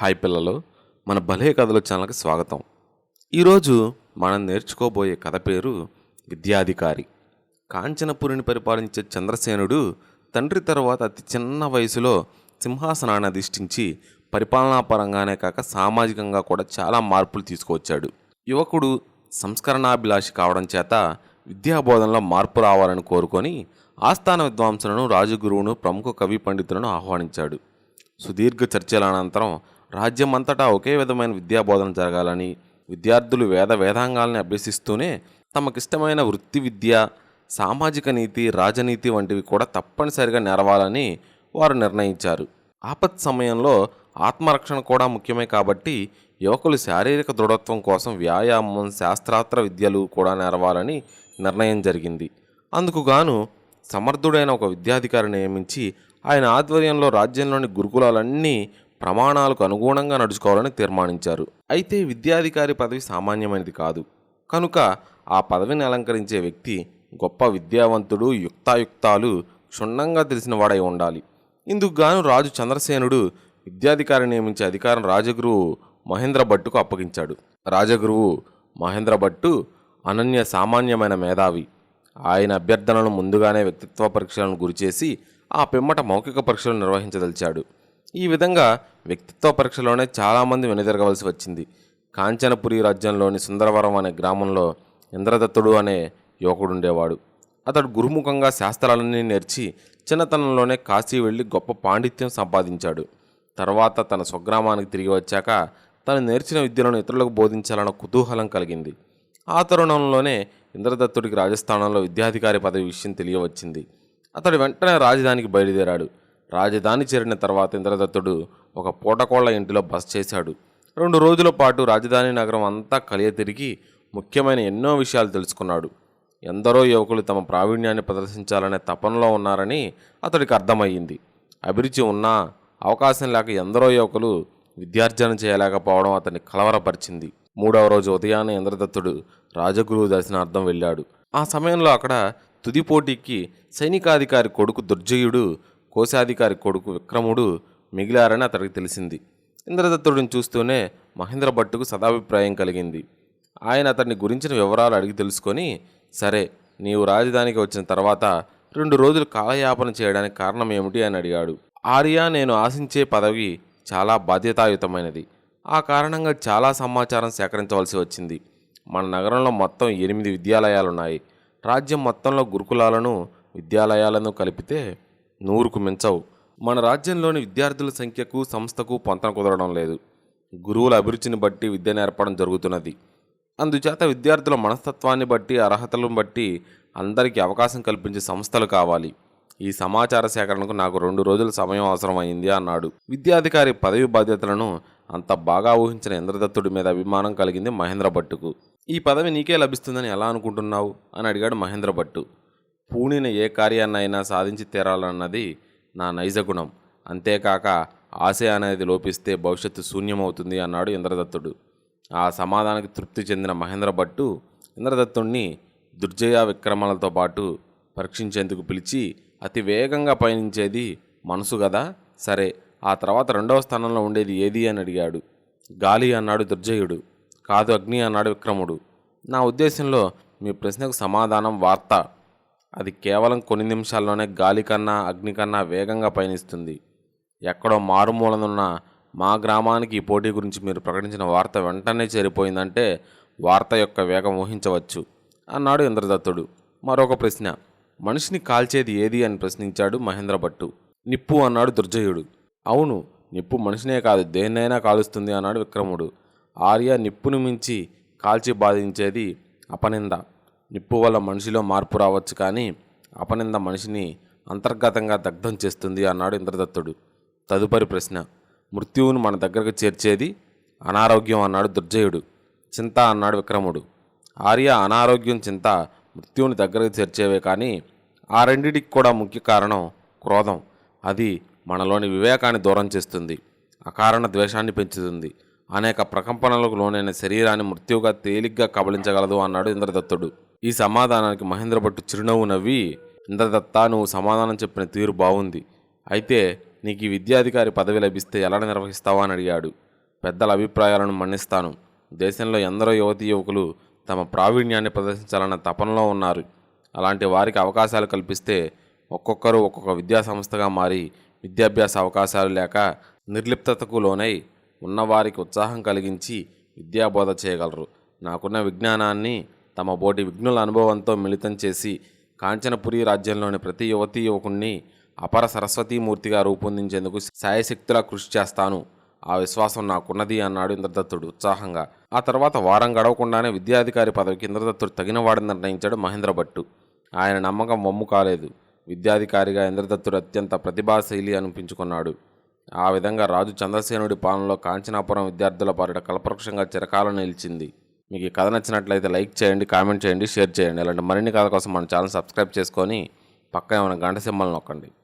Hi పిల్లలు మన భలే కథల ఛానల్కి స్వాగతం. ఈరోజు మనం నేర్చుకోబోయే కథ పేరు విద్యాధికారి. కాంచనపురిని పరిపాలించే చంద్రసేనుడు తండ్రి తర్వాత అతి చిన్న వయసులో సింహాసనాన్ని అధిష్ఠించి పరిపాలనా పరంగానే కాక సామాజికంగా కూడా చాలా మార్పులు తీసుకువచ్చాడు. యువకుడు సంస్కరణాభిలాషి కావడం చేత విద్యాబోధనలో మార్పు రావాలని కోరుకొని ఆస్థాన విద్వాంసులను రాజగురువును ప్రముఖ కవి పండితులను ఆహ్వానించాడు. సుదీర్ఘ చర్చల అనంతరం రాజ్యం అంతటా ఒకే విధమైన విద్యాబోధన జరగాలని విద్యార్థులు వేద వేదాంగాల్ని అభ్యసిస్తూనే తమకిష్టమైన వృత్తి విద్య సామాజిక నీతి రాజనీతి వంటివి కూడా తప్పనిసరిగా నెరవాలని వారు నిర్ణయించారు. ఆపత్ సమయంలో ఆత్మరక్షణ కూడా ముఖ్యమే కాబట్టి యువకులు శారీరక దృఢత్వం కోసం వ్యాయామం శాస్త్రాత్ర విద్యలు కూడా నెరవాలని నిర్ణయం జరిగింది. అందుకు గాను సమర్థుడైన ఒక విద్యాధికారి నియమించి ఆయన ఆధ్వర్యంలో రాజ్యంలోని గురుకులాలన్నీ ప్రమాణాలకు అనుగుణంగా నడుచుకోవాలని తీర్మానించారు. అయితే విద్యాధికారి పదవి సామాన్యమైనది కాదు. కనుక ఆ పదవిని అలంకరించే వ్యక్తి గొప్ప విద్యావంతుడు యుక్తాయుక్తాలు క్షుణ్ణంగా తెలిసిన వాడై ఉండాలి. ఇందుకు గాను రాజు చంద్రసేనుడు విద్యాధికారి నియమించే అధికారం రాజగురువు మహేంద్ర భట్టుకు అప్పగించాడు. రాజగురువు మహేంద్ర భట్టు అనన్య సామాన్యమైన మేధావి. ఆయన అభ్యర్థనలను ముందుగానే వ్యక్తిత్వ పరీక్షలను గురిచేసి ఆ పిమ్మట మౌఖిక పరీక్షలు నిర్వహించదలిచాడు. ఈ విధంగా వ్యక్తిత్వ పరీక్షలోనే చాలామంది వెనుదిరగవలసి వచ్చింది. కాంచనపురి రాజ్యంలోని సుందరవరం అనే గ్రామంలో ఇంద్రదత్తుడు అనే యువకుడు ఉండేవాడు అతడు గురుముఖంగా శాస్త్రాలన్నీ నేర్చి చిన్నతనంలోనే కాశీ వెళ్ళి గొప్ప పాండిత్యం సంపాదించాడు. తర్వాత తన స్వగ్రామానికి తిరిగి వచ్చాక తను నేర్చిన విద్యలను ఇతరులకు బోధించాలన్న కుతూహలం కలిగింది. ఆ తరుణంలోనే ఇంద్రదత్తుడికి రాజస్థానంలో విద్యాధికారి పదవి విషయం తెలియవచ్చింది. అతడు వెంటనే రాజధానికి బయలుదేరాడు. రాజధాని చేరిన తర్వాత ఇంద్రదత్తుడు ఒక పూటకోళ్ళ ఇంటిలో బస చేశాడు. రెండు రోజుల పాటు రాజధాని నగరం అంతా కలియ తిరిగి ముఖ్యమైన ఎన్నో విషయాలు తెలుసుకున్నాడు. ఎందరో యువకులు తమ ప్రావీణ్యాన్ని ప్రదర్శించాలనే తపనలో ఉన్నారని అతడికి అర్థమయ్యింది. అభిరుచి ఉన్నా అవకాశం లేక ఎందరో యువకులు విద్యార్జన చేయలేకపోవడం అతన్ని కలవరపరిచింది. మూడవ రోజు ఉదయాన్నే ఇంద్రదత్తుడు రాజగురువు దర్శనార్థం వెళ్ళాడు. ఆ సమయంలో అక్కడ తుది పోటీకి సైనికాధికారి కొడుకు దుర్జయుడు కోశాధికారి కొడుకు విక్రముడు మిగిలారని అతడికి తెలిసింది. ఇంద్రదత్తుడిని చూస్తూనే మహేంద్ర భట్టుకు సదాభిప్రాయం కలిగింది. ఆయన అతన్ని గురించిన వివరాలు అడిగి తెలుసుకొని సరే నీవు రాజధానికి వచ్చిన తర్వాత రెండు రోజులు కాలయాపన చేయడానికి కారణం ఏమిటి అని అడిగాడు. ఆర్య నేను ఆశించే పదవి చాలా బాధ్యతాయుతమైనది. ఆ కారణంగా చాలా సమాచారం సేకరించవలసి వచ్చింది. మన నగరంలో మొత్తం ఎనిమిది విద్యాలయాలున్నాయి. రాజ్యం మొత్తంలో గురుకులాలను విద్యాలయాలను కలిపితే నూరుకు మించవు. మన రాజ్యంలోని విద్యార్థుల సంఖ్యకు సంస్థకు పొంతన కుదరడం లేదు. గురువుల అభిరుచిని బట్టి విద్య నేర్పడం జరుగుతున్నది. అందుచేత విద్యార్థుల మనస్తత్వాన్ని బట్టి అర్హతలను బట్టి అందరికీ అవకాశం కల్పించే సంస్థలు కావాలి. ఈ సమాచార సేకరణకు నాకు రెండు రోజుల సమయం అవసరమైంది అన్నాడు. విద్యాధికారి పదవి బాధ్యతలను అంత బాగా ఊహించిన ఇంద్రదత్తుడి మీద అభిమానం కలిగింది మహేంద్ర భట్టుకు ఈ పదవి నీకే లభిస్తుందని ఎలా అనుకుంటున్నావు? అని అడిగాడు మహేంద్ర భట్టు పూణిన ఏ కార్యాన్నైనా సాధించి తీరాలన్నది నా నైజగుణం అంతేకాక ఆశ అనేది లోపిస్తే భవిష్యత్తు శూన్యమవుతుంది అన్నాడు ఇంద్రదత్తుడు. ఆ సమాధానానికి తృప్తి చెందిన మహేంద్ర భట్టు ఇంద్రదత్తుణ్ణి దుర్జయ విక్రమాలతో పాటు పరీక్షించేందుకు పిలిచి అతి వేగంగా పయనించేది మనసు కదా సరే ఆ తర్వాత రెండవ స్థానంలో ఉండేది ఏది అని అడిగాడు. గాలి అన్నాడు దుర్జయుడు. కాదు అగ్ని అన్నాడు విక్రముడు. నా ఉద్దేశంలో మీ ప్రశ్నకు సమాధానం వార్త. అది కేవలం కొన్ని నిమిషాల్లోనే గాలి కన్నా అగ్ని కన్నా వేగంగా పయనిస్తుంది. ఎక్కడో మారుమూలనున్న మా గ్రామానికి ఈ పోటీ గురించి మీరు ప్రకటించిన వార్త వెంటనే చేరిపోయిందంటే వార్త యొక్క వేగం ఊహించవచ్చు. అన్నాడు ఇంద్రదత్తుడు. మరొక ప్రశ్న. మనిషిని కాల్చేది ఏది అని ప్రశ్నించాడు మహేంద్ర భట్టు. నిప్పు అన్నాడు దుర్జయుడు. అవును నిప్పు మనిషినే కాదు దేన్నైనా కాలుస్తుంది అన్నాడు విక్రముడు. ఆర్య నిప్పును మించి కాల్చి బాధించేది అపనింద. నిప్పు వల్ల మనిషిలో మార్పు రావచ్చు కానీ అపనింద మనిషిని అంతర్గతంగా దగ్ధం చేస్తుంది అన్నాడు ఇంద్రదత్తుడు. తదుపరి ప్రశ్న మృత్యువును మన దగ్గరకు చేర్చేది అనారోగ్యం అన్నాడు దుర్జయుడు. చింత అన్నాడు విక్రముడు. ఆర్య అనారోగ్యం చింత మృత్యువుని దగ్గరకు చేర్చేవే కానీ ఆ రెండిటికి కూడా ముఖ్య కారణం క్రోధం. అది మనలోని వివేకాన్ని దూరం చేస్తుంది అకారణ ద్వేషాన్ని పెంచుతుంది. అనేక ప్రకంపనలకు లోనైన శరీరాన్ని మృత్యువుగా తేలిగ్గా కబలించగలదు అన్నాడు ఇంద్రదత్తుడు. ఈ సమాధానానికి మహేంద్ర భట్టు చిరునవ్వు నవ్వి ఇంద్రదత్త నువ్వు సమాధానం చెప్పిన తీరు బాగుంది అయితే నీకు ఈ విద్యాధికారి పదవి లభిస్తే ఎలా నిర్వహిస్తావా? అని అడిగాడు. పెద్దల అభిప్రాయాలను మన్నిస్తాను. దేశంలో ఎందరో యువతీ యువకులు తమ ప్రావీణ్యాన్ని ప్రదర్శించాలన్న తపనలో ఉన్నారు. అలాంటి వారికి అవకాశాలు కల్పిస్తే ఒక్కొక్కరు ఒక్కొక్క విద్యా సంస్థగా మారి విద్యాభ్యాస అవకాశాలు లేక నిర్లిప్తతకు లోనై ఉన్నవారికి ఉత్సాహం కలిగించి విద్యాబోధ చేయగలరు. నాకున్న విజ్ఞానాన్ని తమ బోటి విఘ్నుల అనుభవంతో మిళితం చేసి కాంచనపురి రాజ్యంలోని ప్రతి యువతీ యువకుణ్ణి అపర సరస్వతీమూర్తిగా రూపొందించేందుకు శాయశక్తులా కృషి చేస్తాను. ఆ విశ్వాసం నాకున్నది అన్నాడు ఇంద్రదత్తుడు ఉత్సాహంగా. ఆ తర్వాత వారం గడవకుండానే విద్యాధికారి పదవికి ఇంద్రదత్తుడు తగినవాడని నిర్ణయించాడు మహేంద్ర భట్టు ఆయన నమ్మకం వమ్ము కాలేదు. విద్యాధికారిగా ఇంద్రదత్తుడు అత్యంత ప్రతిభాశైలి అనిపించుకున్నాడు. ఆ విధంగా రాజు చంద్రసేనుడి పాలనలో కాంచనాపురం విద్యార్థుల పాలిట కల్పవృక్షంగా చిరకాలం నిలిచింది. మీకు ఈ కథ నచ్చినట్లయితే లైక్ చేయండి కామెంట్ చేయండి షేర్ చేయండి. ఇలాంటి మరిన్ని కథ కోసం మన ఛానల్ సబ్స్క్రైబ్ చేసుకొని పక్కన ఏమైనా గంట సింబల్ నొక్కండి.